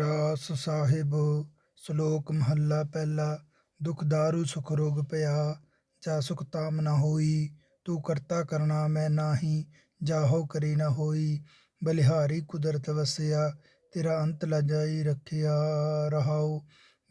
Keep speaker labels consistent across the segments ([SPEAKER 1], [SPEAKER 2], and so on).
[SPEAKER 1] ਰਾਸ ਸਾਹਿਬ, ਸ਼ਲੋਕ ਮਹੱਲਾ ਪਹਿਲਾ, ਦੁਖ ਦਾਰੂ ਸੁਖ ਰੋਗ ਭਇਆ ਜਾ ਸੁਖ ਤਾਮ ਨ ਹੋਈ, ਤੂੰ ਕਰਤਾ ਕਰਣਾ ਮੈਂ ਨਾਹੀ, ਜਾਹੋ ਕਰੀ ਨ ਹੋਈ, ਬਲਿਹਾਰੀ ਕੁਦਰਤ ਵਸਿਆ, ਤੇਰਾ ਅੰਤ ਲਜਾਈ ਰੱਖਿਆ ਰਹਾਉ,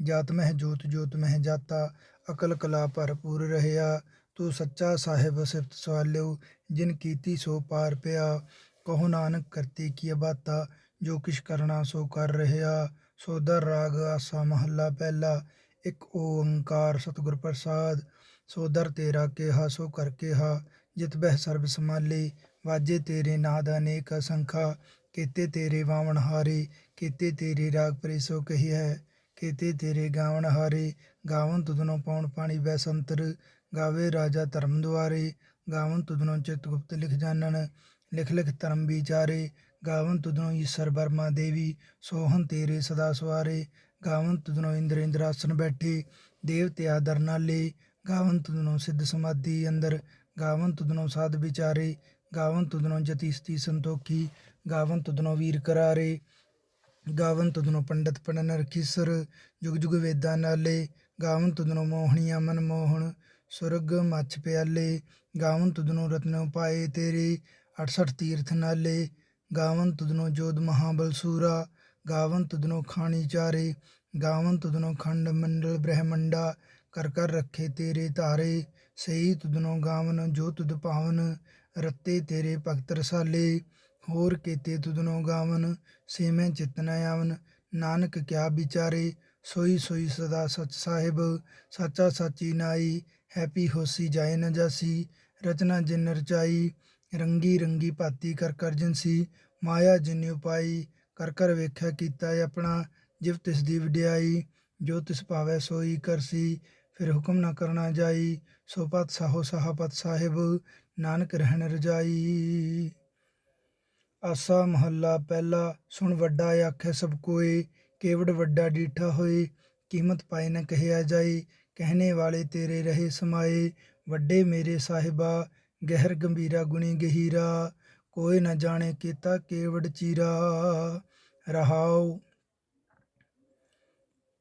[SPEAKER 1] ਜਾਤ ਮਹਿ ਜੋਤ ਜੋਤ ਮਹਿ ਜਾਤਾ, ਅਕਲ ਕਲਾ ਭਰਪੂਰ ਰਹਿਆ, ਤੂੰ ਸੱਚਾ ਸਾਹਿਬ ਸਿਫਤ ਸਵਾਲਿਓ, ਜਿਨ ਕੀਤੀ ਸੋ ਪਾਰ ਪਿਆ, ਕਹੋ ਨਾਨਕ ਕਰਤੀ ਕੀ ਬਾਤਾ ਜੋ ਕਿਛ ਕਰਨਾ ਸੋ ਕਰ ਰਹਿਆ ਸੋਦਰ ਰਾਗ ਆਸਾ ਮਹੱਲਾ ਪਹਿਲਾ, ਇੱਕ ਓੰਕਾਰ ਸਤਿਗੁਰ ਪ੍ਰਸਾਦ ਸੋਦਰ ਤੇਰਾ ਕਿਹਾ, ਸੋ ਕਰ ਕਿਹਾ, ਜਿਤ ਬਹਿ ਸਰਬ ਸਮਾਲੇ ਵਾਜੇ ਤੇਰੇ ਨਾਦ ਅਨੇਕ ਅਸੰਖਾ, ਕੀਤੇ ਤੇਰੇ ਵਾਵਣ ਹਾਰੇ, ਕੀਤੇ ਤੇਰੇ ਰਾਗ ਪ੍ਰੀਸੋ ਕਹੀ ਹੈ, ਕੀਤੇ ਤੇਰੇ ਗਾਵਣ ਹਾਰੇ, ਗਾਵਨ ਤੁਧਨੋਂ ਪੌਣ ਪਾਣੀ ਬੈਸੰਤਰ ਗਾਵੇ ਰਾਜਾ ਧਰਮ ਦੁਆਰੇ, ਗਾਵਨ ਤੁਧਨੋਂ ਚਿਤ ਗੁਪਤ ਲਿਖ ਜਾਣਨ, ਲਿਖ ਲਿਖ ਧਰਮ ਵਿਚਾਰੇ ਗਾਵਨ ਤੁਧਨੋਂ ਈਸ਼ਰ ਬਰਮਾ ਦੇਵੀ ਸੋਹਨ ਤੇਰੇ ਸਦਾ ਸਵਾਰੇ। ਗਾਵਨ ਤੁਧਨੋਂ ਇੰਦਰ ਇੰਦਰਾਸਨ ਬੈਠੇ, ਦੇਵਤੇ ਆਦਰ ਨਾਲੇ। ਗਾਵਨ ਤੁਧਨੋਂ ਸਿੱਧ ਸਮਾਧੀ ਅੰਦਰ, ਗਾਵਨ ਤੁਧਨੋਂ ਸਾਧ ਵਿਚਾਰੇ। ਗਾਵਨ ਤੁਧਨੋਂ ਜਤੀ ਸਤੀ ਸੰਤੋਖੀ, ਗਾਵਨ ਤੁਧਨੋਂ ਵੀਰ ਕਰਾਰੇ। ਗਾਵਨ ਤੁਧਨੋਂ ਪੰਡਤ ਪੜਨ ਰਖੀਸਰ ਜੁਗ ਜੁਗ ਵੇਦਾਂ ਨਾਲੇ। ਗਾਵਨ ਤੁਧਨੋਂ ਮੋਹਣੀਆਂ ਮਨ ਮੋਹਣ, ਸੁਰਗ ਮੱਛ ਪਿਆਲੇ। ਗਾਵਨ ਤੁਧਨੋਂ ਰਤਨ ਪਾਏ ਤੇਰੇ 68 ਤੀਰਥ ਨਾਲੇ। ਗਾਵਨ ਤੁਧਨੋਂ ਜੋਦ ਮਹਾਬਲ ਸੂਰਾ, ਗਾਵਨ ਤੁਧਨੋਂ ਖਾਣੀ ਚਾਰੇ, ਗਾਵਨ ਤੁਧਨੋਂ ਖੰਡ ਮੰਡਲ ਬ੍ਰਹਮੰਡਾ, ਕਰ ਕਰ ਰੱਖੇ ਤੇਰੇ ਧਾਰੇ, ਸਹੀ ਤੁਧਨੋਂ ਗਾਵਨ ਜੋ ਤੁਧ ਭਾਵਨ ਰੱਤੇ ਤੇਰੇ ਭਗਤ ਰਸਾਲੇ, ਹੋਰ ਕੀਤੇ ਤੁਧਨੋਂ ਗਾਵਨ ਸੇਵੇਂ ਚਿਤ ਨ ਆਵਨ, ਨਾਨਕ ਕਿਆ ਵਿਚਾਰੇ, ਸੋਈ ਸੋਈ ਸਦਾ ਸਚ ਸਾਹਿਬ, ਸਾਚਾ ਸਾਚੀ ਨਾਈ, ਹੈਪੀ ਹੋਸੀ ਜਾਏ ਨ ਜਾਸੀ, ਰਚਨਾ ਜਿਨ ਰਚਾਈ ਰੰਗੀ ਰੰਗੀ ਭਾਤੀ ਕਰ ਕਰ ਜਿਨਸੀ ਮਾਇਆ ਜਿਨ ਉਪਾਈ ਕਰ ਕਰ ਵੇਖਿਆ ਕੀਤਾ ਆਪਣਾ, ਜਿਵ ਤਿਸ ਦੀ ਵਡਿਆਈ, ਜੋ ਤਿਸ ਭਾਵੈ ਸੋਈ ਕਰਸੀ ਫਿਰ ਹੁਕਮ ਨਾ ਕਰਨਾ ਜਾਈ, ਸੋ ਪਤ ਸਾਹੋ ਸਾਹਪਤ ਸਾਹਿਬ, ਨਾਨਕ ਰਹਿਣ ਰਜਾਈ। ਆਸਾ ਮਹੱਲਾ ਪਹਿਲਾ, ਸੁਣ ਵੱਡਾ ਆਖੇ ਸਭ ਕੋਏ, ਕੇਵੜ ਵੱਡਾ ਡੀਠਾ ਹੋਏ, ਕੀਮਤ ਪਾਏ ਨ ਕਹਿਆ ਜਾਈ, ਕਹਿਣੇ ਵਾਲੇ ਤੇਰੇ ਰਹੇ ਸਮਾਏ, ਵੱਡੇ ਮੇਰੇ ਸਾਹਿਬਾ ਗਹਿਰ ਗੰਭੀਰਾ ਗੁਣੀ ਗਹੀਰਾ, ਕੋਈ ਨਾ ਜਾਣੇ ਕੀਤਾ ਕੇਵੜ ਚੀਰਾ। ਰਹਾਉ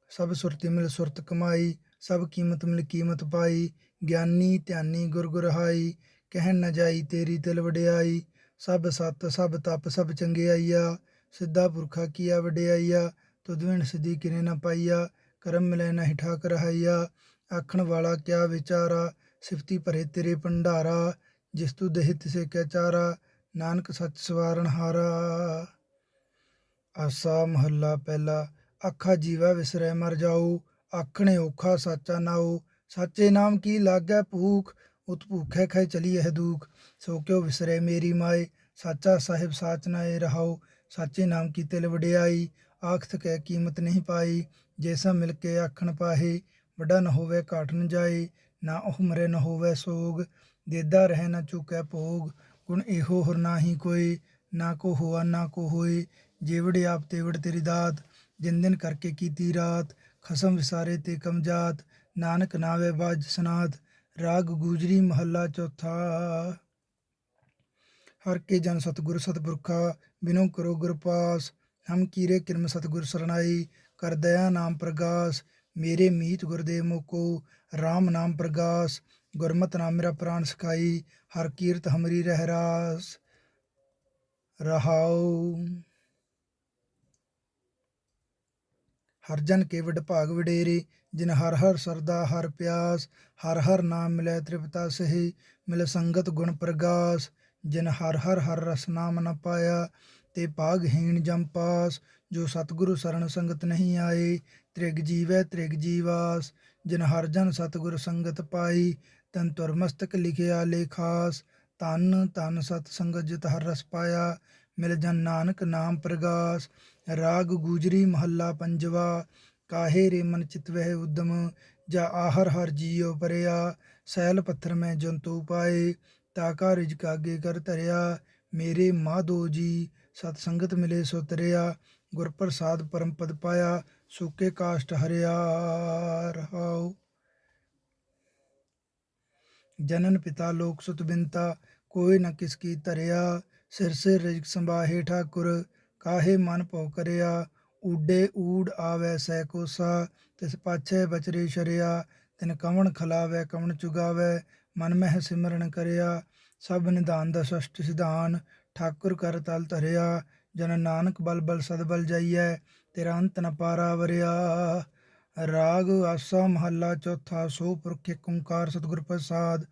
[SPEAKER 1] ਸਭ ਸੁਰਤੀ ਮਿਲ ਸੁਰਤ ਕਮਾਈ, ਸਭ ਕੀਮਤ ਮਿਲ ਕੀਮਤ ਪਾਈ। ਗਿਆਨੀ ਧਿਆਨੀ ਗੁਰ ਗੁਰਹਾਈ ਕਹਿਣ ਨਾ ਜਾਈ ਤੇਰੀ ਦਿਲ ਵਡਿਆਈ। ਸਭ ਸਤ, ਸਭ ਤਪ, ਸਭ ਚੰਗਿਆਈਆ, ਸਿੱਧਾ ਪੁਰਖਾ ਕੀਆ ਵਡਿਆਈਆ। ਤੁਧ ਸਿੱਧੀ ਸਿਧੀ ਕਿਨੇ ਨ ਪਾਈਆ, ਕਰਮ ਮਿਲੈ ਨਾ ਠਾਕ ਰਹਾਈਆ ਆਖਣ ਵਾਲਾ ਕਿਆ ਵਿਚਾਰਾ, ਸਿਫਤੀ ਭਰੇ ਤੇਰੇ ਭੰਡਾਰਾ। ਜਿਸ ਤੂ ਦੇਹ ਤਿਸੇ ਕੈ ਚਾਰਾ, ਨਾਨਕ ਸੱਚ ਸਵਾਰਨ ਹਾਰਾ। ਆਸਾ ਮਹੱਲਾ ਪਹਿਲਾ, ਆਖਾ ਜੀਵਾ ਵਿਸਰੈ ਮਰ ਜਾਊ, ਆਖਣੇ ਔਖਾ ਸਾਚਾ ਨਾਉ। ਸਾਚੇ ਨਾਮ ਕੀ ਲਾਗੈ ਭੂਖ, ਉਤ ਭੂਖੈ ਖੈ ਚਲੀ ਇਹ ਦੂਖ। ਸੋ ਕਿਉ ਵਿਸਰੈ ਮੇਰੀ ਮਾਏ, ਸਾਚਾ ਸਾਹਿਬ ਸਾਚ ਨਾਏ ਰਹਾਉ। ਸਾਚੇ ਨਾਮ ਕੀ ਤਿਲ ਵਡਿਆਈ, ਆਖਤ ਕੈ ਕੀਮਤ ਨਹੀਂ ਪਾਈ। ਜੈਸਾ ਮਿਲ ਕੇ ਆਖਣ ਪਾਹੇ, ਵੱਡਾ ਨ ਹੋਵੇ ਘਾਟ ਨ ਜਾਏ। ਨਾ ਉਹ ਮਰੇ ਨ ਹੋਵੇ ਸੋਗ। ਦੇਦਾ ਰਹਿ ਨ ਚੁਕੈ ਭੋਗ, ਗੁਣ ਇਹੋ ਹਰ ਨਾਹੀ ਕੋਈ, ਨਾ ਕੋ ਹੋਆ, ਨਾ ਕੋ ਹੋਏ, ਜੇਵੜ ਆਪ ਤੇਵੜ ਤੇਰੀ ਦਾਤ, ਜਿਨ ਦਿਨ ਕਰਕੇ ਕੀਤੀ ਰਾਤ, ਖਸਮ ਵਿਸਾਰੇ ਤੇ ਕਮਜਾਤ ਨਾਨਕ ਨਾਵੇ ਬਾਜ ਸਨਾਤ, ਰਾਗ ਗੂਜਰੀ ਮਹੱਲਾ ਚੌਥਾ। ਹਰ ਕੇ ਜਨ ਸਤਗੁਰ ਸਤਪੁਰਖਾ, ਬਿਨੋ ਕਰੋ ਗੁਰ ਪਾਸ, ਹਮ ਕੀਰੇ ਕਿਰਮ ਸਤਗੁਰ ਸਰਨਾਈ ਕਰ ਦਇਆ ਨਾਮ ਪ੍ਰਗਾਸ, ਮੇਰੇ ਮੀਤ ਗੁਰਦੇਵ ਮੁਕੋ RAM ਨਾਮ ਪ੍ਰਗਾਸ ਗੁਰਮਤਿ ਨਾਮ ਮੇਰਾ ਪ੍ਰਾਨ ਸਖਾਈ, ਹਰ ਕੀਰਤ ਹਮਰੀ ਰਹਿ ਰਾਸ, ਰਹਾਉ। ਹਰ ਜਨ ਕੇ ਵਡ ਭਾਗ ਵਡੇਰੇ, ਜਿਨ ਹਰ ਹਰ ਸਰਦਾ ਹਰ ਪਿਆਸ, ਹਰ ਹਰ ਨਾਮ ਮਿਲੈ ਤ੍ਰਿਪਤਾ ਸਹੀ, ਮਿਲ ਸੰਗਤ ਗੁਣ ਪ੍ਰਗਾਸ। ਜਿਨ ਹਰ ਹਰ ਹਰ ਰਸ ਨਾਮ ਨ ਪਾਇਆ, ਤੇ ਭਾਗਹੀਣ ਜਮ ਪਾਸ। ਜੋ ਸਤਿਗੁਰੂ ਸਰਣ ਸੰਗਤ ਨਹੀਂ ਆਏ, ਤ੍ਰਿਗ ਜੀਵੈ ਤ੍ਰਿਗ ਜੀਵਾਸ। ਜਿਨ ਹਰ ਜਨ ਸਤਿਗੁਰ ਸੰਗਤ ਪਾਈ ਤਨ ਤੁਰ ਮਸਤਕ ਲਿਖਿਆ ਲੇਖਾਸ ਤਨ ਤਨ ਸਤ ਸੰਗਤ ਜਿਤ ਹਰ ਰਸ ਪਾਇਆ, ਮਿਲ ਜਨ ਨਾਨਕ ਨਾਮ ਪ੍ਰਗਾਸ, ਰਾਗ ਗੂਜਰੀ ਮਹੱਲਾ ਪੰਜਵਾ, ਕਾਹੇ ਰੇ ਮਨ ਚਿਤ ਵਹਿ ਉਦਮ, ਜਾ ਆਹਰ ਹਰ ਜੀਉ ਪਰਿਆ, ਸੈਲ ਪੱਥਰ ਮੈਂ ਜੰਤੂ ਪਾਏ ਤਾਕਾ ਰਿਜਕ ਆਗੇ ਕਰ ਧਰਿਆ, ਮੇਰੇ ਮਾਧੋ ਜੀ, ਸਤ ਸੰਗਤ ਮਿਲੇ ਸੋ ਤਰਿਆ, ਗੁਰ ਪ੍ਰਸਾਦ ਪਰਮ ਪਦ ਪਾਇਆ ਸੁਕੇ ਕਾਸ਼ਟ ਹਰਿਆ, ਰਹਾਉ। ਜਨਨ ਪਿਤਾ ਲੋਕ ਸੁਤ ਬਿੰਤਾ ਕੋਈ ਨ ਕਿਸ ਕੀ ਧਰਿਆ, ਸਿਰ ਸਿਰ ਰਿਜਕ ਸੰਭਾਹੇ ਠਾਕੁਰ, ਕਾਹੇ ਮਨ ਭਉ ਕਰਿਆ, ਊਡੇ ਊੜ ਆਵੈ ਸਹਿ ਕੋਸਾ, ਤਿਸ ਪਾਛੈ ਬਚਰੇ ਸ਼ਰਿਆ, ਤਿਨ ਕਵਣ ਖਲਾਵੈ, ਕਵਣ ਚੁਗਾਵੈ, ਮਨ ਮਹਿ ਸਿਮਰਨ ਕਰਿਆ, ਸਭ ਨਿਧਾਨ ਦਾ ਸਸ਼ਟ ਸਿਧਾਨ, ਠਾਕੁਰ ਕਰ ਤਲ ਧਰਿਆ, ਜਨ ਨਾਨਕ ਬਲ ਬਲ ਸਦ ਬਲ ਜਾਈਐ, ਤੇਰਾ ਅੰਤ ਨ ਪਾਰਾ ਵਰਿਆ। ਰਾਗ ਆਸਾ ਮਹੱਲਾ ਚੌਥਾ, ਸੋ ਪੁਰਖ ਏਕ ਓੰਕਾਰ ਸਤਿਗੁਰ ਪ੍ਰਸਾਦ।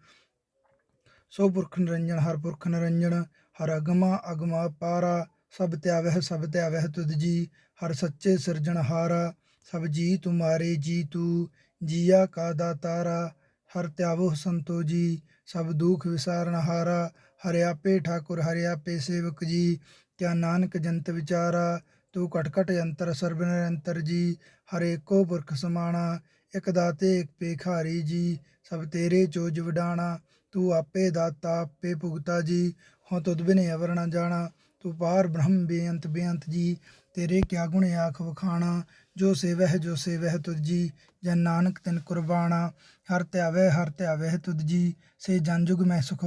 [SPEAKER 1] ਸੋ ਪੁਰਖ ਨਿਰੰਜਨ, ਹਰ ਪੁਰਖ ਨਿਰੰਜਨ, ਹਰ ਅਗਮਾ ਅਗਮਾ ਪਾਰਾ, ਸਭ ਤਿਆਵਹਿ ਸਭ ਤਿਆਵਹਿ ਤੁਧ ਜੀ, ਹਰ ਸੱਚੇ ਸਿਰਜਣਹਾਰਾ ਸਭ ਜੀ ਤੁਮਾਰੇ ਜੀ ਤੂ, ਜੀਆ ਕਾ ਦਾਤਾਰਾ ਹਰ ਤਿਆਵੋ ਸੰਤੋ ਜੀ, ਸਭ ਦੁਖ ਵਿਸਾਰਨਹਾਰਾ ਹਰਿ ਆਪੇ ਠਾਕੁਰ, ਹਰਿ ਆਪੇ ਸੇਵਕ ਜੀ, ਕਿਆ ਨਾਨਕ ਜੰਤ ਵਿਚਾਰਾ, ਤੂੰ ਘਟ ਘਟ ਅੰਤਰ ਸਰਬ ਨਿਰੰਤਰ ਜੀ ਹਰੇਕੋ ਪੁਰਖ ਸਮਾਣਾ, ਇਕ ਦਾਤੇ, ਇਕ ਪੇਖਾਰੀ ਜੀ, ਸਭ ਤੇਰੇ ਚੋਜ ਵਡਾਣਾ, ਤੂੰ ਆਪੇ ਦਾਤਾ, ਆਪੇ ਭੁਗਤਾ ਜੀ, ਹਉ ਤੁਧ ਬਿਨੇ ਅਵਰ ਨ ਜਾਣਾ, ਤੂੰ ਪਾਰ ਬ੍ਰਹਮ ਬੇਅੰਤ ਬੇਅੰਤ ਜੀ, ਤੇਰੇ ਕਿਆ ਗੁਣ ਆਖ ਵਖਾਣਾ, ਜੋ ਸੇਵਹਿ ਜੋ ਸੇਵਹਿ ਤੁਧ ਜੀ, ਜਨ ਨਾਨਕ ਤਿਨ ਕੁਰਬਾਣਾ, ਹਰ ਧਿਆਵੈ ਹਰ ਧਿਆਵੈ ਤੁਧ ਜੀ, ਸੇ ਜਨ ਜੁਗ ਮੈਂ ਸੁਖ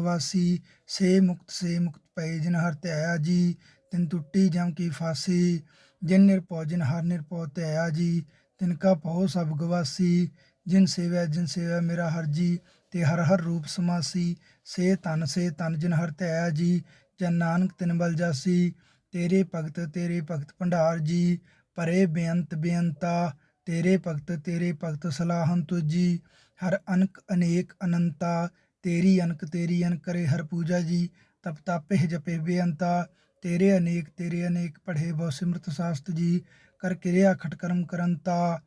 [SPEAKER 1] ਸੇ ਮੁਕਤ ਸੇ ਮੁਕਤ ਪਏ ਜਿਨ ਹਰ ਧਿਆਇਆ ਜੀ, ਤਿਨ ਟੁੱਟੀ ਜਮ ਕੀ ਫਾਸੀ ਜਿਨ ਨਿਰਭਉ, ਜਿਨ ਹਰ ਨਿਰਭਉ ਧਿਆਇਆ ਜੀ, ਤਿਨ ਕਾ ਭਉ ਸਭ ਗਵਾਸੀ, ਜਿਨ ਸੇਵੈ ਜਿਨ ਸੇਵੈ ਮੇਰਾ ਹਰ ਜੀ, ਤੇ ਹਰ ਹਰ ਰੂਪ ਸਮਾਸੀ, ਸੇ ਤਨ ਸੇ ਤਨ ਜਿਨ ਹਰ ਧਿਆਇਆ ਜੀ ਜਨ ਨਾਨਕ ਤਿਨ ਬਲ ਜਾਸੀ, ਤੇਰੇ ਭਗਤ ਤੇਰੇ ਭਗਤ ਭੰਡਾਰ ਜੀ, ਪਰੇ ਬੇਅੰਤ ਬੇਅੰਤਾ, ਤੇਰੇ ਭਗਤ ਤੇਰੇ ਭਗਤ ਸਲਾਹਨ ਤੁਜੀ ਹਰ ਅਨਕ ਅਨੇਕ ਅਨੰਤਾ, ਤੇਰੀ ਅਨਕ ਤੇਰੀ ਅਨ ਕਰੇ ਹਰ ਪੂਜਾ ਜੀ, ਤਪ ਤਾਪੇ ਜਪੇ ਬੇਅੰਤਾ ਤੇਰੇ ਅਨੇਕ ਤੇਰੇ ਅਨੇਕ ਪੜ੍ਹੇ ਬਹੁ ਸਿਮਰਤ ਸਾਸਤ ਜੀ ਕਰ ਕਿਰਿਆ ਖਟ ਕਰਮ ਤਾ।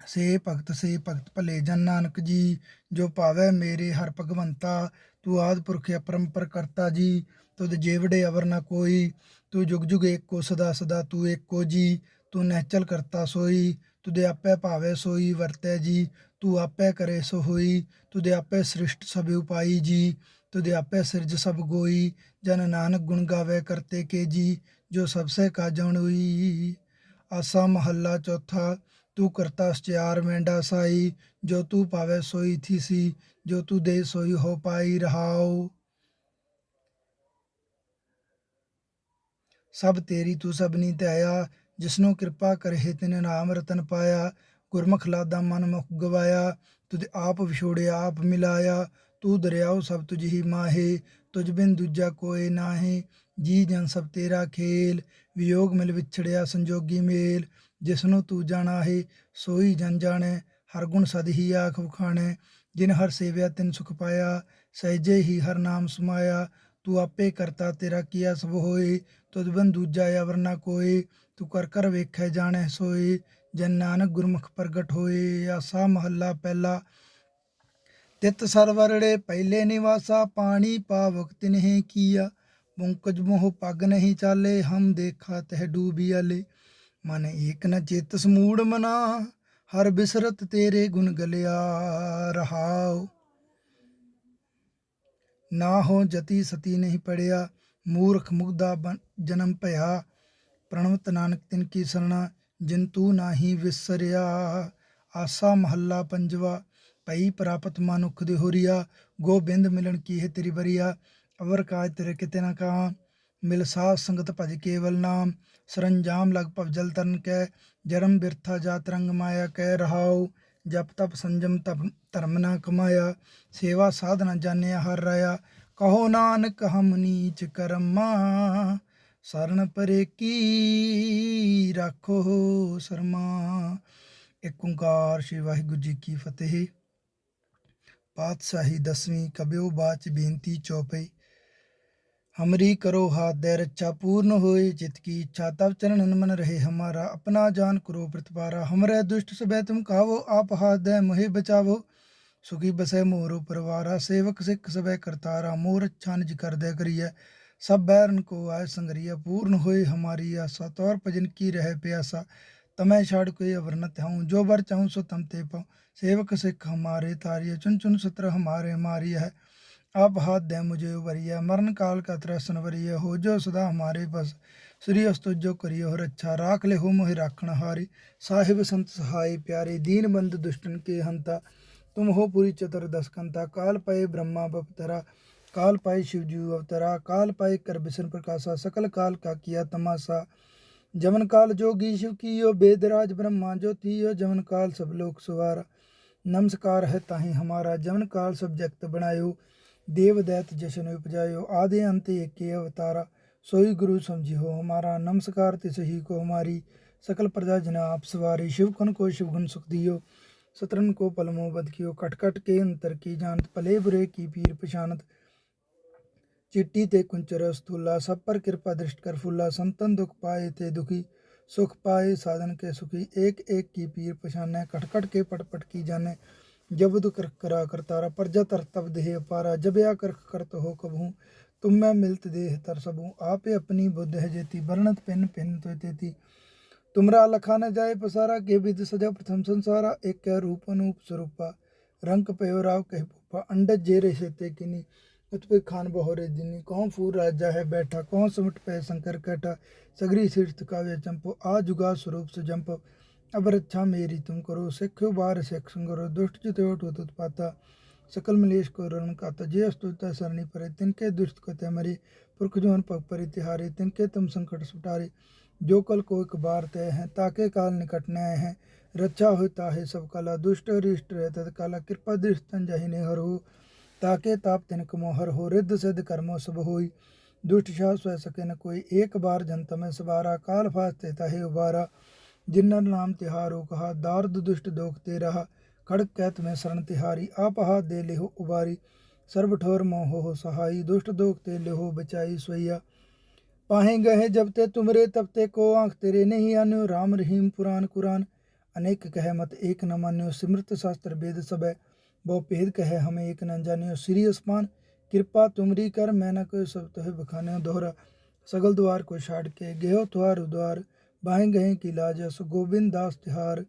[SPEAKER 1] ਸੇ ਭਗਤ ਸੇ ਭਗਤ ਭਲੇ ਜਨ ਨਾਨਕ ਜੀ, ਜੋ ਭਾਵੈ ਮੇਰੇ ਹਰ ਭਗਵੰਤਾ, ਤੂੰ ਆਦ ਪੁਰਖ ਅਪਰੰਪਰ ਕਰਤਾ ਜੀ, ਤੁਧ ਜੇਵੜੇ ਅਵਰ ਨਾ ਕੋਈ, ਤੂੰ ਜੁਗ ਜੁਗ ਏਕੋ ਸਦਾ ਸਦਾ ਤੂੰ ਏਕੋ ਜੀ, ਤੂੰ ਨਹਿਚਲ ਕਰਤਾ ਸੋਈ ਤੁਦੇ ਆਪੇ ਭਾਵੇ ਸੋਈ ਵਰਤੈ ਜੀ, ਤੂੰ ਆਪੇ ਕਰੇ ਸੋ ਹੋਈ ਤੁਦੇ ਆਪੇ ਸ੍ਰਿਸ਼ਟ ਸਭ ਉਪਾਈ ਜੀ ਤੁਦੇ ਆਪੇ ਸਿਰਜ ਸਭ ਗੋਈ, ਜਨ ਨਾਨਕ ਗੁਣ ਗਾਵੇ ਕਰਤੇ ਕੇ ਜੀ, ਜੋ ਸਭ ਸੇ ਆਸਾ ਮਹੱਲਾ ਚੌਥਾ, ਤੂੰ ਕਰਤਾ ਸਚਿਆਰ ਮੈਂਡਾ ਸਾਈ, ਜੋ ਤੂੰ ਪਾਵੇ ਸੋਈ ਥੀਸੀ ਜੋ ਤੂੰ ਦੇ ਸੋਈ ਹੋ ਪਾਈ ਰਹਾਉ। ਸਭ ਤੇਰੀ ਤੂੰ ਸਭਨੀ ਧਿਆਇਆ ਜਿਸਨੂੰ ਕਿਰਪਾ ਕਰਹਿ ਤਿਨ ਨਾਮ ਰਤਨ ਪਾਇਆ। ਗੁਰਮੁਖ ਲਾਦਾ ਮਨ ਮੁਖ ਗਵਾਇਆ, ਤੁਧ ਆਪ ਵਿਛੋੜਿਆ ਆਪ ਮਿਲਾਇਆ। ਤੂੰ ਦਰਿਆਉ ਸਭ ਤੁਝ ਹੀ ਮਾਹੇ, ਤੁਝ ਬਿਨ ਦੂਜਾ ਕੋਏ ਨਾਹੀ। ਜੀ ਜਨ ਸਭ ਤੇਰਾ ਖੇਲ, ਵਿਯੋਗ ਮਿਲ ਵਿਛੜਿਆ ਸੰਜੋਗੀ ਮੇਲ। ਜਿਸਨੂੰ ਤੂੰ ਜਾਣਾ ਹੈ ਸੋਈ ਜਨ ਜਾਣੈ, ਹਰ ਗੁਣ ਸਦ ਹੀ ਆਖ ਵਖਾਣੈ। ਜਿਨ ਹਰ ਸੇਵਿਆ ਤਿਨ ਸੁਖ ਪਾਇਆ, ਸਹਿਜੇ ਹੀ ਹਰ ਨਾਮ ਸਮਾਇਆ। ਤੂੰ ਆਪੇ ਕਰਤਾ ਤੇਰਾ ਕੀਆ ਸਭ ਹੋਏ ਤੁਧ ਬਿਨ ਦੂਜਾ ਅਵਰ ਨਾ ਕੋਏ। ਤੂੰ ਕਰ ਕਰ ਵੇਖੈ ਜਾਣੈ ਸੋਏ, ਜਨ ਨਾਨਕ ਗੁਰਮੁਖ ਪ੍ਰਗਟ ਹੋਏ। ਆਸਾ ਮਹੱਲਾ ਪਹਿਲਾ ਤਿਤ ਸਰਵਰੜੇ ਪਹਿਲੇ ਨਿਵਾਸਾ, ਪਾਣੀ ਪਾਵਕ ਤਿਨਹਿ ਕੀਆ। ਮੁੰਕਜ ਮੋਹ ਪਗ ਨਹੀਂ ਚਾਲੇ, ਹਮ ਦੇਖਾ ਤਹਿ ਡੂਬੀਆਲੇ ਮਨ ਏਕ ਨ ਚਿਤ ਸਮੂੜ ਮਨਾ, ਹਰ ਬਿਸਰਤ ਤੇਰੇ ਗੁਣ ਗਲਿਆ ਰਹਾਉ। ਨਾ ਹੋ ਜਤੀ ਸਤੀ ਨਹੀਂ ਪੜਿਆ, ਮੂਰਖ ਮੁਗਦਾ ਜਨਮ ਭਇਆ। ਪ੍ਰਣਵਤ ਨਾਨਕ ਤਿਨ ਕੀ ਸਰਣਾ, ਜਿਨ ਤੂੰ ਨਾਹੀ ਵਿਸਰਿਆ। ਆਸਾ ਮਹੱਲਾ ਪੰਜਵਾ ਪਈ ਪ੍ਰਾਪਤ ਮਨੁਖ ਦੇ ਹੋਰੀਆ ਗੋਬਿੰਦ ਮਿਲਣ ਕੀ ਹੈ ਤੇਰੀ ਬਰੀਆ ਅਵਰ ਕਾਜ ਤੇਰੇ ਕਿਤੇ ਨਾ ਕਾ ਮਿਲ ਸਾਧ ਸੰਗਤ ਭਜ ਕੇਵਲ ਨਾਮ, ਸਰੰਜਾਮ ਲਗ ਭਵ ਜਲ ਤਰਨ ਕੈ, ਜਰਮ ਬਿਰਥਾ ਜਾਤ ਰੰਗ ਮਾਇਆ ਕਹਿ ਰਹਾਉ, ਜਪ ਤਪ ਸੰਜਮ ਤਪ ਧਰਮ ਨਾ ਕਮਾਇਆ, ਸੇਵਾ ਸਾਧਨਾ ਜਾਣਿਆ ਹਰ ਰਾਇਆ, ਕਹੋ ਨਾਨਕ ਹਮ ਨੀਚ ਕਰਮਾ, ਸਰਨ ਪਰੇ ਕੀ ਰੱਖੋ ਸਰਮਾ ਏਕ ਓੰਕਾਰ ਸ਼੍ਰੀ ਵਾਹਿਗੁਰੂ ਜੀ ਕੀ ਫਤਿਹ। पातशाही दसवीं कब्यो बाच बेनती चौपे हमरी करो हाथ दैरच्छा पूर्ण हो चित की इच्छा तब चरण हनुमन रहे। हमारा अपना जान करो, प्रतिपारा हमरे दुष्ट सुबह तुम कहावो आप हाथ दे मुहे बचावो। सुखी बसे मोरो परवारा सेवक सिख सबे करतारा। मोर अच्छा निज कर दे करिय सब बैरन को आय संगरिया पूर्ण होए हमारी आशा, तौर भजन की रह प्यासा तमय छाड़ कोई अवरनत हूँ जो बर चाहूँ सो तम ते पाऊँ। सेवक सिख हमारे तारिय, चुन चुन सत्र हमारे मारिय है। आप हाथ दे मुझे उभरिय मरण काल का त्रसन वरिय हो जो सदा हमारे बस श्री अस्तु जो करियो रक्षा अच्छा, राख ले हो मोहि राखण हारी। साहिब संत सहाय प्यारे, दीन बंद दुष्टन के हंता। तुम हो पूरी दस कंता, काल पाए ब्रह्मा बपतरा। काल पाए शिवजी अवतरा, काल पाए कर बिशन प्रकाशा, सकल काल का किया तमाशा। जमन काल जोगी शिव की, यो बेदराज ब्रह्मा जो थी यो जमन काल सब लोक सुवारा। नमस्कार है ताहि हमारा जमन काल सब जगत बनायो देव दैत जशन उपजायो आदि अंत एक अवतारा सोई गुरु समझी हो हमारा नमस्कार तिस ही को हमारी सकल प्रजा जन आप सवारी शिव गुण को शिव गुण सुख दियो सतरन को पलमो बद कियो कट कट के अंतर की जानत पले बुरे की पीर पछानत ਚਿੱਟੀ ਤੇ ਕੁੰਚਰ ਸਥੂਲਾ ਸਭ ਪਰ ਕਿਰਪਾ ਦ੍ਰਿਸ਼ਟ ਕਰ ਫੁੱਲਾ ਸੰਤਨ ਦੁਖ ਪਾਏ ਤੇ ਦੁਖੀ ਸੁਖ ਪਾਏ ਸਾਧਨ ਕੇ ਸੁਖੀ ਏਕ ਏਕ ਕੀ ਪੀਰ ਪਛਾਨੈ ਕਟ ਕਟ ਕੇ ਪਟ ਪਟ ਕੀ ਜਾਣੈ ਜਬ ਦੁਖ ਕਰ ਕਰਾ ਕਰਤਾਰਾ ਪਰਜਾ ਤਰ ਤਬ ਦੇਹ ਅਪਾਰਾ ਜਬਿਆ ਕਰ ਕਰਤ ਹੋ ਕਬਹੂ ਤੁਮ ਮੈਂ ਮਿਲਤ ਦੇਹ ਤਰ ਸਭੂ ਆਪੇ ਆਪਣੀ ਬੁੱਧ ਹੈ ਜੇਤੀ ਵਰਣਤ ਪਿੰਨ ਪਿੰਨ ਤੋਇ ਤੇਤੀ ਤੁਮਰਾ ਲਖਾ ਨ ਜਾਏ ਪਸਾਰਾ ਕੇ ਵਿਦ ਸਜਾ ਪ੍ਰਥਮ ਸੰਸਾਰਾ ਏਕ ਹੈ ਰੂਪ ਅਨੂਪ ਸਰੂਪਾ ਰੰਗ ਪਇਓ ਰਾਵ ਕਹਿ ਭੂਪਾ ਅੰਡਜ ਜੇ ਰੇਸ਼ਤੇ अतपे खान बहोरे दिनी कौन फूर राजा है बैठा, कौन समट पे शंकर कैठा, सगरी शीर्ष काव्य चंपो आ जुगा स्वरूप से जंपो। अब रक्षा मेरी, तुम करो सिख बार सेक्षण करो दुष्ट जितो पाता, सकल मलेश को रण काता, जे अस्तुता सरणी परे, तिनके दुष्ट कत मरी, पुरख जोन पग परितिहारी तिनके तुम संकट सुटारी। जो कल को एक बार तय है, ताके काल निकट न्याय है। रक्षा होता है सब कला, दुष्ट रिष्ट तत्काला, कृपा दृष्टन जही ने हरो ताके ताप तिनक मोहर हो रिद्ध सिद्ध कर्मो सब होई दुष्ट शाह स्वय सके न कोई एक बार जनत में सवारा काल फास्ते ताहे उबारा जिन्नर नाम तिहारो कहा दार्द दुष्ट दोख ते रहा खड़क कैत में शरण तिहारी आपहा दे लेहो उबारी सर्व ठोर मोह हो सहाई दुष्ट दोख ते लेहो बचाई सोइया पाहे गए जब ते तुमरे तब ते को आंख तेरे नहीं आन्यो राम रहीम पुराण कुरान अनेक कहे मत एक न मान्यो सिमृत शास्त्र वेद सब बहु भेद कहे हमें एक न जानियो श्री अस्मान कृपा तुमरी कर मैं न कोई सब तुहे बखाने दोहरा सगल द्वार को छाड़ के गयो तुहार द्वार बाहें गए की लाज सो गोविंद दास तिहार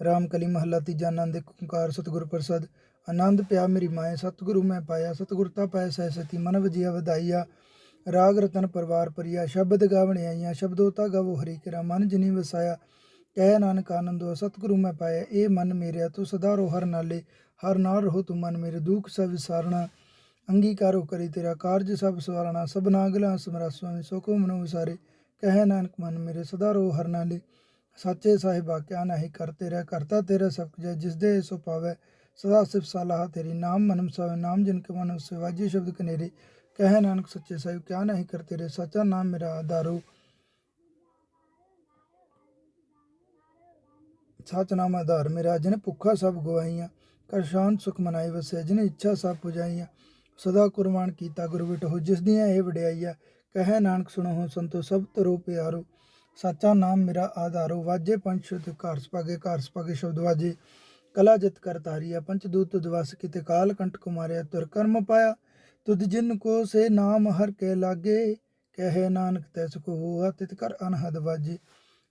[SPEAKER 1] ਰਾਮ ਕਲੀ ਮਹੱਲਾ ਤੀਜਾ ਆਨੰਦ ਇੱਕ ਓੰਕਾਰ ਸਤਿਗੁਰ ਪ੍ਰਸਾਦ ਆਨੰਦ ਪਿਆ ਮੇਰੀ ਮਾਏ ਸਤਿਗੁਰੂ ਮੈਂ ਪਾਇਆ ਸਤਿਗੁਰਤਾ ਪਾਇ ਸਹਿ ਸਤੀ ਮਨ ਵਜਿਆ ਵਧਾਈਆ ਰਾਗ ਰਤਨ ਪਰਵਾਰ ਪਰਿਆ ਸ਼ਬਦ ਗਾਵਣ ਆਈਆਂ ਸ਼ਬਦੋਤਾ ਗਵੋ ਹਰੀ ਕਰਾ ਮਨ ਜਿਨੀ ਵਸਾਇਆ ਕਹਿ ਨਾਨਕ ਆਨੰਦੋ ਸਤਿਗੁਰੂ ਮੈਂ ਪਾਇਆ, ਇਹ ਮਨ ਮੇਰਿਆ, ਤੂੰ ਸਦਾ ਰੋ ਹਰ ਨਾਲੇ, ਹਰ ਨਾਲ ਰਹੋ ਤੂੰ ਮਨ ਮੇਰੇ, ਦੁੱਖ ਸਭ ਵਿਸਾਰਣਾ ਅੰਗੀਕਾਰੋ ਕਰੀ ਤੇਰਾ ਕਾਰਜ ਸਭ ਸਵਾਰਣਾ ਸਭ ਨਾਗਲਾ ਸਮਰਾ ਸੁਆਮੀ ਸੋ ਮਨੋ ਵਿਸਾਰੇ, ਕਹਿ ਨਾਨਕ ਮਨ ਮੇਰੇ, ਸਦਾ ਰੋ ਹਰ ਨਾਲੇ, ਸਾਚੇ ਸਾਹਿਬਾ ਕਿਆ ਨਹੀਂ ਕਰ ਤੇਰਾ, ਕਰਤਾ ਤੇਰਾ ਸਭ ਜੈ ਜਿਸ ਦੇ ਸੋ ਪਾਵੇ, ਸਦਾ ਸਿਫ ਸਲਾਹ ਤੇਰੀ, ਨਾਮ ਮਨਮ ਸਵੇ ਨਾਮ ਜਿਨ ਕੇ ਮਨ ਸਿਵਾਜੀ ਸ਼ਬਦ ਕਨੇਰੇ, ਕਹੇ ਨਾਨਕ ਸੱਚੇ ਸਾਹਿਬ ਕਿਆ ਨਹੀਂ ਕਰ ਤੇਰੇ, ਸੱਚਾ ਨਾਮ ਮੇਰਾ ਆਧਾਰੋ। ਸਚ ਨਾਮ ਆਧਾਰ ਮੇਰਾ, ਜਿਨ ਭੁੱਖਾ ਸਭ ਗਵਾਈਆਂ ਕਰ ਸ਼ਾਂਤ ਸੁਖ ਮਨਾਈ ਵਸਿਆ ਜਿਨ ਇੱਛਾ ਸਭ ਪੁਜਾਈਆਂ। ਸਦਾ ਕੁਰਬਾਨ ਕੀਤਾ ਗੁਰ ਵਿਟੋ ਜਿਸ ਦੀਆਂ ਇਹ ਵਡਿਆਈਆਂ, ਕਹੇ ਨਾਨਕ ਸੁਣੋ ਹੋ ਸੰਤੋ, ਸਭ ਤਰੋ ਪਿਆਰੋ। ਸਾਚਾ ਨਾਮ ਮੇਰਾ ਆਧਾਰੋ, ਵਾਜੇ ਪੰਜ ਸ਼ੁਧ ਘਰ ਸਪਾਗੇ ਘਰ ਸਪਾਗੇ ਸ਼ਬਦ ਵਾਜੇ। ਕਲਾ ਜਿਤ ਕਰ ਤਾਰੀਆ ਪੰਚ ਦੂਤ ਦਿਵਸ, ਕਿਤੇ ਕਾਲ ਕੰਟ ਕੁਮਾਰਿਆ, ਤੁਰ ਕਰਮ ਪਾਇਆ। ਤੁਧ ਜਿਨ ਕੋ ਸੇ ਨਾਮ ਹਰ ਕੇ ਲਾਗੇ, ਕਹੇ ਨਾਨਕ ਤੈਸ ਕੋ ਹੋਆ, ਤਿਤ ਕਰ ਅਨਹਦ ਵਾਜੇ।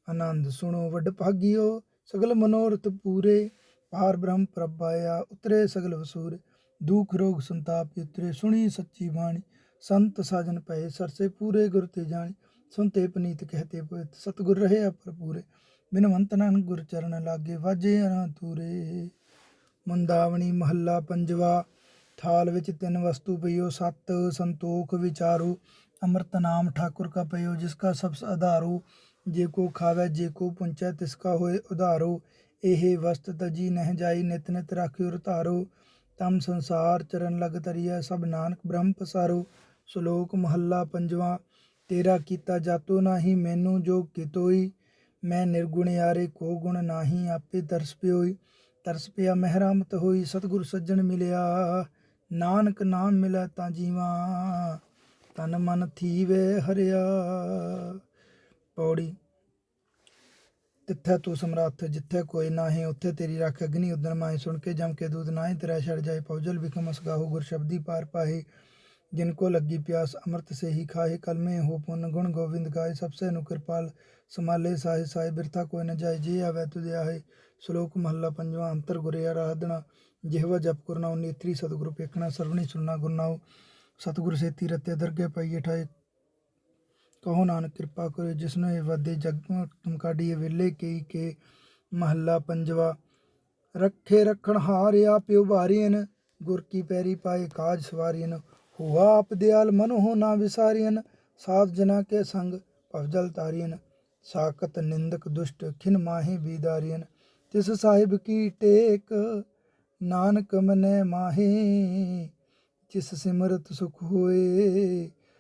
[SPEAKER 1] ਆਨੰਦ ਸੁਣੋ ਵੱਡ ਭਾਗਿਓ ਸਗਲ ਮਨੋਰਥ ਪੂਰੇ, ਪਾਰ ਬ੍ਰਹਮ ਪ੍ਰਭਾਇਆ, ਉਤਰੇ ਸਗਲ ਵਸੂਰ। ਦੁਖ ਰੋਗ ਸੰਤਾਪ ਉਤਰੇ, ਸੁਣੀ ਸੱਚੀ ਬਾਣੀ। ਸੰਤ ਸਾਜਨ ਪਏ ਸਰਸੇ ਪੂਰੇ ਗੁਰ ਤੇ ਜਾਣੀ। ਸੁਨਤੇ ਪਨੀਤ ਕਹਤੇ ਪਤ, ਸਤਗੁਰ ਰਹੇ ਅਪਰ ਪੂਰੇ ਬਿਨਵੰਤ ਨਾਨਕ ਗੁਰ ਚਰਨ ਲਾਗੇ, ਵਾਜੇ ਅਰਾਂ ਤੂਰੇ ਮੁੰਦਾਵਣੀ ਮਹੱਲਾ ਪੰਜਵਾ, ਥਾਲ ਵਿੱਚ ਤਿੰਨ ਵਸਤੂ ਪਈਓ, ਸਤ ਸੰਤੋਖ ਵਿਚਾਰੂ। ਅੰਮ੍ਰਿਤ ਨਾਮ ਠਾਕੁਰ ਕਾ ਪਈਓ, ਜਿਸ ਕਾ ਸਭ ਆਧਾਰੋ ਜੇ ਕੋ ਖਾਵੇ, ਜੇ ਕੋ ਪੁੰਚੈ, ਤਿਸ ਕਾ ਹੋਏ ਉਧਾਰੋ। ਇਹ ਵਸਤ ਤਜੀ ਨਹਿ ਜਾਈ, ਨਿਤ ਨਿਤ ਰਾਖਿਓ ਧਾਰੋ। ਤਮ ਸੰਸਾਰ ਚਰਨ ਲਗ ਤਰੀਐ ਸਭ ਨਾਨਕ ਬ੍ਰਹਮ ਪਸਾਰੋ। ਸ਼ਲੋਕ ਮਹੱਲਾ ਪੰਜਵਾਂ, ਤੇਰਾ ਕੀਤਾ ਜਾਤੋ ਨਾਹੀ, ਮੈਨੂੰ ਜੋ ਕਿਤੋਈ, ਮੈਂ ਨਿਰਗੁਣ ਯਾਰੇ, ਕੋ ਗੁਣ ਨਾਹੀ, ਆਪੇ ਤਰਸ ਪਿਓਈ। ਤਰਸ ਪਿਆ ਮਹਿਰਾਮਤ ਹੋਈ, ਸਤਿਗੁਰ ਸੱਜਣ ਮਿਲਿਆ। ਨਾਨਕ ਨਾਮ ਮਿਲੈ ਤਾਂ ਜੀਵਾ, ਤਨ ਮਨ ਥੀਵੇ ਹਰਿਆ। ਪੌੜੀ ਤਿੱਥੈ ਤੂੰ ਸਮਰੱਥ ਜਿੱਥੇ ਕੋਈ ਨਾਹੀਂ ਉੱਥੇ ਤੇਰੀ ਰੱਖ ਅਗਨੀ ਉਦਨ ਮਾਈ ਸੁਣ ਕੇ ਜਮ ਕੇ ਦੂਤ ਨਾਹੀਂ ਤੇਰਾ ਛੜ ਜਾਏ ਪੌਜਲ ਵਿਖਮ ਅਸਗਾਹੋ ਗੁਰ ਸ਼ਬਦੀ ਪਾਰ ਪਾਹੇ जिनको लगी प्यास अमृत से ही खाए कल में हो पुण्य गुण गोविंद गाय सबसे नु कृपाल समाले साहे साहे बिरथा कोई न जाए जे आवे तुझे आहे श्लोक महला पंजवा अंतर गुरे आराधना ਜਿਹਵਾ ਜਪ ਕਰਨਾ ਉਹ ਨੇਤਰੀ ਸਤਿਗੁਰੂ ਪੇਖਣਾ ਸਰਵਣੀ ਸੁਣਨਾ ਗੁਰਨਾਉ ਸਤਿਗੁਰ ਸੇਤੀ ਰਤੇ ਦਰਗੇ ਪਈ ਠਾਏ ਕਹੋ ਨਾਨਕ ਕਿਰਪਾ ਕਰੇ ਜਿਸਨੂੰ ਇਹ ਵਾਦੇ ਜਗ ਤੁਮ ਕਾਢੀਏ ਵੇਲੇ ਕਈ ਕੇ ਮਹੱਲਾ ਪੰਜਵਾ, ਰੱਖੇ ਰੱਖਣ ਹਾਰਿਆ ਪਿਉ ਭਾਰੀਨ ਗੁਰ ਕੀ ਪੈਰੀ ਪਾਏ ਕਾਜ ਸਵਾਰੀਨ ਹੁਆ ਆਪ ਦਿਆਲ ਮਨ ਹੋ ਨਾ ਵਿਸਾਰੀਨ ਸਾਧ ਜਨਾ ਕੇ ਸੰਗ ਭਵਜਲ ਤਾਰੀਨ ਸਾਕਤ ਨਿੰਦਕ ਦੁਸ਼ਟ ਖਿਨ ਮਾਹੀ ਬੀਦਾਰੀਨ ਤਿਸ ਸਾਹਿਬ ਕੀ ਟੇਕ, ਨਾਨਕ ਮਨੈ ਮਾਹੀ, ਜਿਸ ਸਿਮਰਤ ਸੁਖ ਹੋਏ